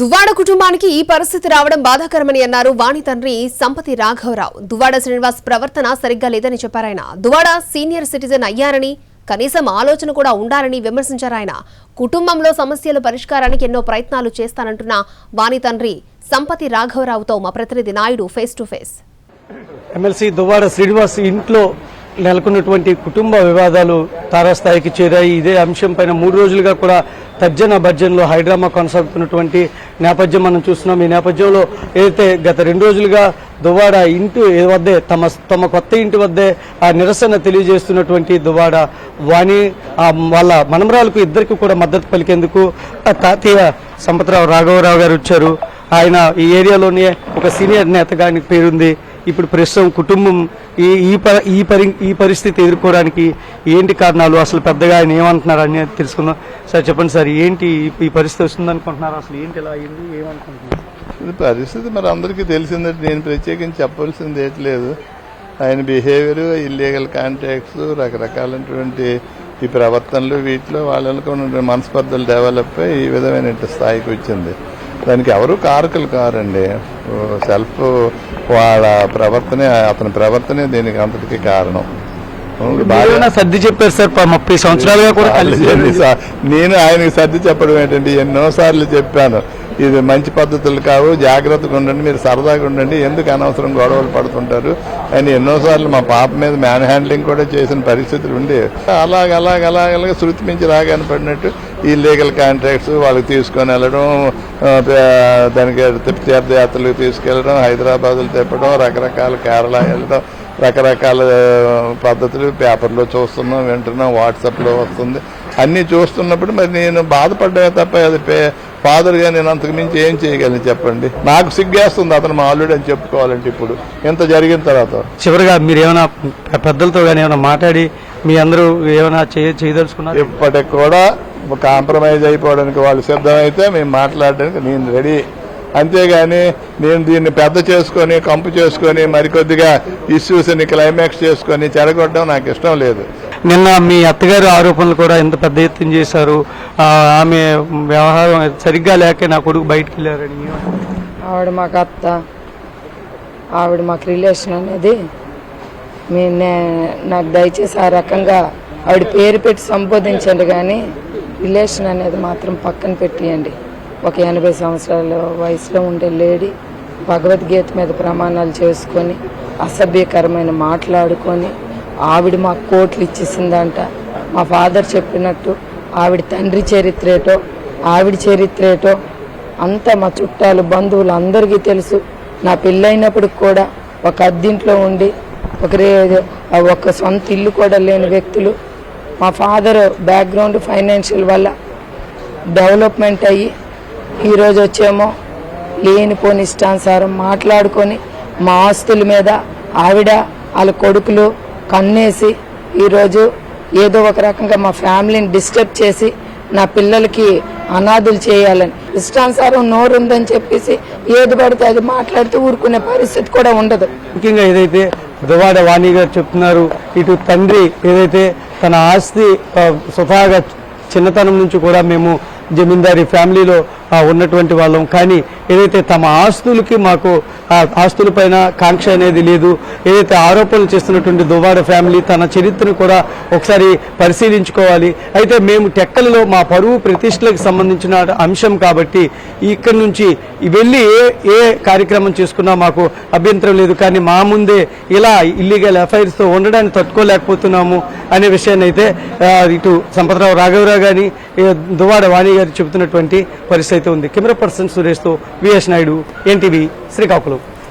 దువ్వాడ కుటుంబానికి ఈ పరిస్థితి రావడం బాధాకరమని అన్నారు వాణి తండ్రి సంపతి రాఘవరావు. దువ్వాడ శ్రీనివాస్ ప్రవర్తన సరిగ్గా లేదని చెప్పారాయన దువ్వాడ సీనియర్ సిటిజన్ అయ్యారని కనీసం ఆలోచన కూడా ఉండాలని విమర్శించారాయన కుటుంబంలో సమస్యల పరిష్కారానికి ఎన్నో ప్రయత్నాలు చేస్తానంటున్న వాణి తండ్రి సంపతి రాఘవరావుతో మా ప్రతినిధి Naidu face to face. MLC Duvvada Srinivas ఇంట్లో నెలకొన్నటువంటి కుటుంబ వివాదాలు తారాస్థాయికి చేరాయి. ఇదే అంశంపైన మూడు రోజులుగా కూడా తర్జన భర్జనలో హైడ్రామా కొనసాగుతున్నటువంటి నేపథ్యం మనం చూస్తున్నాం. ఈ నేపథ్యంలో ఏదైతే గత రెండు రోజులుగా దువాడ ఇంటి వద్దే తమ తమ కొత్త ఇంటి వద్దే ఆ నిరసన తెలియజేస్తున్నటువంటి దువాడ వాణి ఆ వాళ్ళ మనమరాలకు ఇద్దరికి కూడా మద్దతు పలికేందుకు ఆ తాతయ్య సంపతరావు రాఘవరావు గారు వచ్చారు. ఆయన ఈ ఏరియాలోనే ఒక సీనియర్ నేతగా ఆయనకు పేరుంది. ఇప్పుడు ప్రస్తుతం కుటుంబం ఈ ఈ ప- ఈ పరి ఈ పరిస్థితి ఎదుర్కోవడానికి ఏంటి కారణాలు? అసలు పెద్దగా ఆయన ఏమంటున్నారు అని తెలుసుకుందాం. సార్ చెప్పండి సార్ ఏంటి ఈ- పరిస్థితి వస్తుంది అనుకుంటున్నారు? అసలు ఏంటి ఇలా అయింది? ఏమనుకుంటున్నారు? ఇది పరిస్థితి మరి అందరికీ తెలిసిందే నేను ప్రత్యేకించి చెప్పవలసింది ఏట్లేదు ఆయన బిహేవియర్ ఇల్లీగల్ కాంటాక్ట్స్ రకరకాలైనటువంటి ఈ ప్రవర్తనలు వీటిలో వాళ్ళకు మనస్పర్ధలు డెవలప్ అయ్యి ఈ విధమైన స్థాయికి వచ్చింది. దానికి ఎవరు కారకులు కారండి. సెల్ఫ్ వాళ్ళ ప్రవర్తనే అతని ప్రవర్తనే దీనికి అంతటికి కారణం. బాగా సర్ది చెప్పారు సార్? ముప్పై సంవత్సరాలుగా కూడా నేను ఆయనకి సర్ది చెప్పడం ఏంటంటే ఎన్నో సార్లు చెప్పాను. ఇది మంచి పద్ధతులు కావు. జాగ్రత్తగా ఉండండి. మీరు సరదాగా ఉండండి. ఎందుకు అనవసరం గొడవలు పడుతుంటారు అని ఎన్నోసార్లు మా పాప మీద మ్యాన్ హ్యాండ్లింగ్ కూడా చేసిన పరిస్థితులు ఉండే. అలాగ అలాగ అలాగ శృతి మించి రాగానే పడినట్టు ఈ లీగల్ కాంట్రాక్ట్స్ వాళ్ళకి తీసుకొని వెళ్ళడం దానికి తీర్థయాత్రలకు తీసుకెళ్ళడం హైదరాబాద్లు తిప్పడం రకరకాల కేరళ వెళ్ళడం రకరకాల పద్ధతులు పేపర్లో చూస్తున్నాం వింటున్నాం వాట్సాప్లో వస్తుంది. అన్నీ చూస్తున్నప్పుడు మరి నేను బాధపడ్డా తప్ప అది ఫాదర్గా నేను అంతకు మించి ఏం చేయగలను చెప్పండి. నాకు సిగ్గేస్తుంది అతను మా అల్లుడు అని చెప్పుకోవాలంటే ఇప్పుడు. ఇంత జరిగిన తర్వాత? చివరిగా మీరు ఏమైనా పెద్దలతో కానీ ఏమైనా మాట్లాడి మీ అందరూ ఏమైనా చేయ చేయదలుచుకున్నారు? ఇప్పటికి కూడా కాంప్రమైజ్ అయిపోవడానికి వాళ్ళు సిద్ధమైతే మేము మాట్లాడడానికి నేను రెడీ. అంతేగాని నేను దీన్ని పెద్ద చేసుకొని కంపు చేసుకొని మరికొద్దిగా ఇష్యూస్ని క్లైమాక్స్ చేసుకొని చెడగొట్టడం నాకు ఇష్టం లేదు. నిన్న మీ అత్తగారు ఆరోపణలు కూడా ఎంత పెద్ద ఎత్తున చేశారు. ఆ, ఆమె వ్యవహారం సరిగ్గా లేక నా కొడుకు బయటికి వెళ్ళారని? ఆవిడ మాకు అత్త ఆవిడ మాకు రిలేషన్ అనేది నాకు దయచేసి ఆ రకంగా ఆవిడ పేరు పెట్టి సంబోధించండి కానీ రిలేషన్ అనేది మాత్రం పక్కన పెట్టియండి. ఒక ఎనభై సంవత్సరాల వయసులో ఉండే లేడీ భగవద్గీత మీద ప్రమాణాలు చేసుకొని అసభ్యకరమైన మాట్లాడుకొని ఆవిడ మాకు కోట్లు ఇచ్చేసిందంట. మా ఫాదర్ చెప్పినట్టు ఆవిడ తండ్రి చరిత్రేటో ఆవిడ చరిత్రేటో అంతా మా చుట్టాలు బంధువులు అందరికీ తెలుసు. నా పెళ్ళైనప్పటికి కూడా ఒక అద్దింట్లో ఉండి ఒకరే ఒక సొంత ఇల్లు కూడా లేని వ్యక్తులు మా ఫాదర్ బ్యాక్గ్రౌండ్ ఫైనాన్షియల్ వల్ల డెవలప్మెంట్ అయ్యి ఈరోజు వచ్చేమో లేనిపోని ఇష్టానుసారం మాట్లాడుకొని మా ఆస్తుల మీద ఆవిడ వాళ్ళ కొడుకులు కన్నేసి ఈరోజు ఏదో ఒక రకంగా మా ఫ్యామిలీని డిస్టర్బ్ చేసి నా పిల్లలకి అనాథులు చేయాలని ఇష్టానుసారం నోరు ఉందని చెప్పేసి ఏది పడితే అది మాట్లాడితే ఊరుకునే పరిస్థితి కూడా ఉండదు. ముఖ్యంగా ఏదైతే దువాడ వాణి గారు చెప్తున్నారు ఇటు తండ్రి ఏదైతే తన ఆస్తి ఆ, స్వతహాగా చిన్నతనం నుంచి కూడా మేము జమీందారీ ఫ్యామిలీలో ఉన్నటువంటి వాళ్ళం. కానీ ఏదైతే తమ ఆస్తులకి మాకు ఆస్తులపైన కాంక్ష అనేది లేదు ఏదైతే ఆరోపణలు చేస్తున్నటువంటి దువ్వాడ ఫ్యామిలీ తన చరిత్రను కూడా ఒకసారి పరిశీలించుకోవాలి. అయితే మేము టెక్కలలో మా పరువు ప్రతిష్టలకు సంబంధించిన అంశం కాబట్టి ఇక్కడి నుంచి వెళ్ళి ఏ ఏ కార్యక్రమం చేసుకున్నా మాకు అభ్యంతరం లేదు. కానీ మా ముందే ఇలా ఇల్లీగల్ ఎఫ్ఐఆర్స్తో ఉండడాన్ని తట్టుకోలేకపోతున్నాము అనే విషయాన్ని అయితే ఇటు సంపతరావు రాఘవరావు గాని ఏ, దువ్వాడ వాణి గారు చెబుతున్నటువంటి పరిస్థితి. అయితే ఉంది. కెమెరా పర్సన్ సురేష్తో విఎస్ నాయుడు ఎన్టీవీ శ్రీకాకుళం.